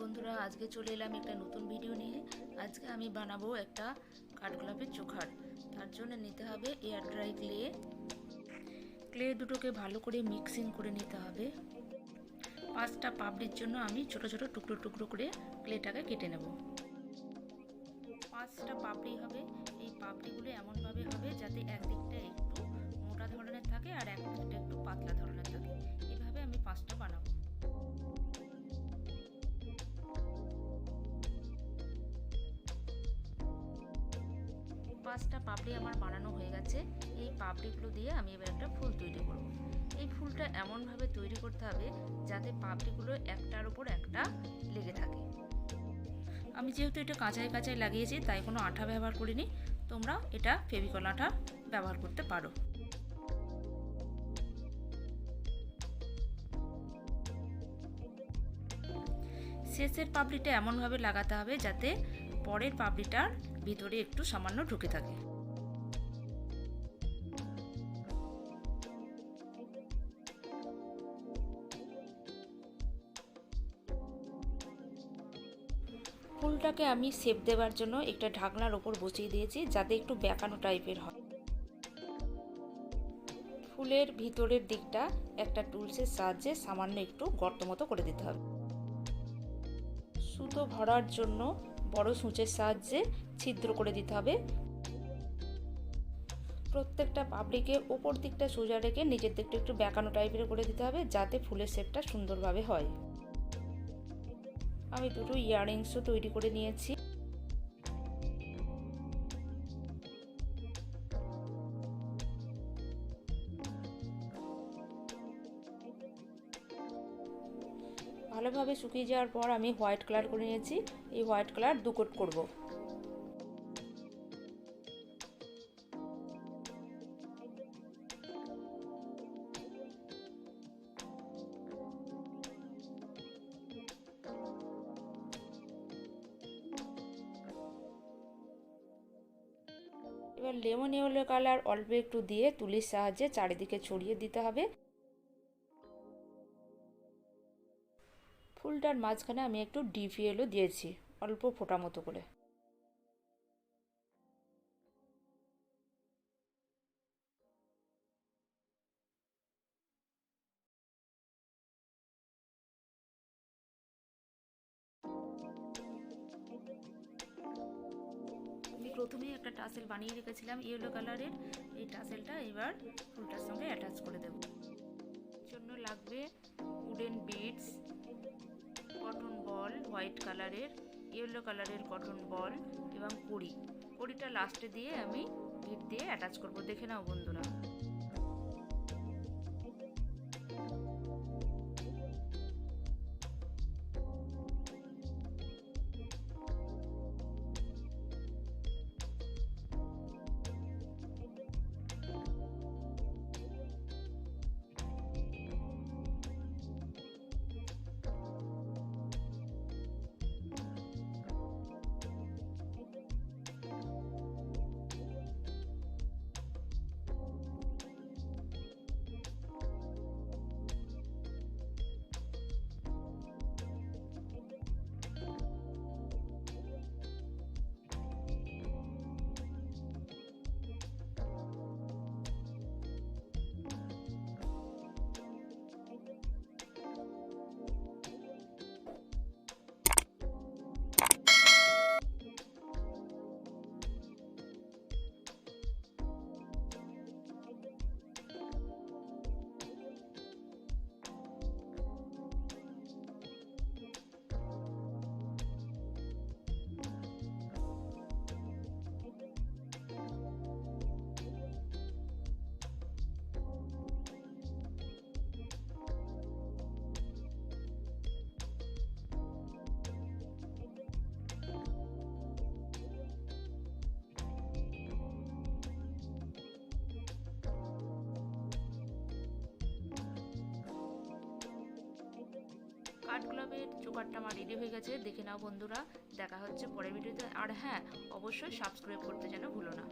বন্ধুরা, আজকে চলে এলাম একটা নতুন ভিডিও নিয়ে। আজকে আমি বানাবো একটা কাঠগোলাপের চোখার। তার জন্য নিতে হবে এয়ার ড্রাই ক্লে ক্লে দুটোকে ভালো করে মিক্সিং করে নিতে হবে। পাঁচটা পাপড়ির জন্য আমি ছোট ছোট টুকরো টুকরো করে ক্লেটাকে কেটে নেব। পাঁচটা পাপড়ি হবে। এই পাপড়িগুলো এমনভাবে হবে যাতে পাঁচটা পাপড়ি আমার বানানো হয়ে গেছে। এই পাপড়িগুলো দিয়ে আমি এবার একটা ফুল তৈরি করব। এই ফুলটা এমনভাবে তৈরি করতে হবে যাতে পাপড়িগুলো একটার উপর একটা লেগে থাকে। আমি যেহেতু এটা কাঁচায় কাঁচায় লাগিয়েছি, তাই কোনো আঠা ব্যবহার করিনি। তোমরা এটা ফেভিকল আঠা ব্যবহার করতে পারো। শেষের পাপড়িটা এমনভাবে লাগাতে হবে যাতে পরের পাপড়িটার ভিতরে একটু সামান্য ঢুকে থাকে। ফুলটাকে আমি সেপ দেওয়ার জন্য একটা ঢাকনার ওপর বসিয়ে দিয়েছি, যাতে একটু বেঁকানো টাইপের হয়। ফুলের ভিতরের দিকটা একটা টুলসের সাহায্যে সামান্য একটু গর্ত মতো করে দিতে হবে। সুতো ভরার জন্য বড় সূচের সাহায্যে ছিদ্র করে দিতে হবে। প্রত্যেকটা পাপড়িকে ওপর দিকটা সোজা রেখে নিচের দিকটা একটু বেঁকানো টাইপের করে দিতে হবে যাতে ফুলের শেপটা সুন্দরভাবে হয়। আমি দুটো ইয়াররিংসও তৈরি করে নিয়েছি। ভালোভাবে শুকিয়ে যাওয়ার পর আমি হোয়াইট কালার করে নিয়েছি। এই হোয়াইট কালার দু কোট করব। এবার লেমন ইয়েলো কালার অল্প একটু দিয়ে তুলির সাহায্যে চারিদিকে ছড়িয়ে দিতে হবে। ফুলটার মাঝখানে আমি একটু ডিভিএলও দিয়েছি, অল্প ফোটা মতো করে। প্রথমেই একটা টাসেল বানিয়ে রেখেছিলাম, ইয়েলো কালারের। এই টাসেলটা এবার ফুলটার সঙ্গে অ্যাটাচ করে দেব। জন্য লাগবে wooden beads cotton ball white কালারের ইয়েলো কালারের কটন বল এবং কড়ি। কড়িটা লাস্টে দিয়ে আমি ভিট দিয়ে অ্যাটাচ করব। দেখে নাও বন্ধুরা। কাঠগোলাপের জোগাড়টা আমার রেডি হয়ে গেছে, দেখে নাও বন্ধুরা, দেখা হচ্ছে পরের ভিডিওতে আর হ্যাঁ অবশ্যই সাবস্ক্রাইব করতে যেন ভুলো না।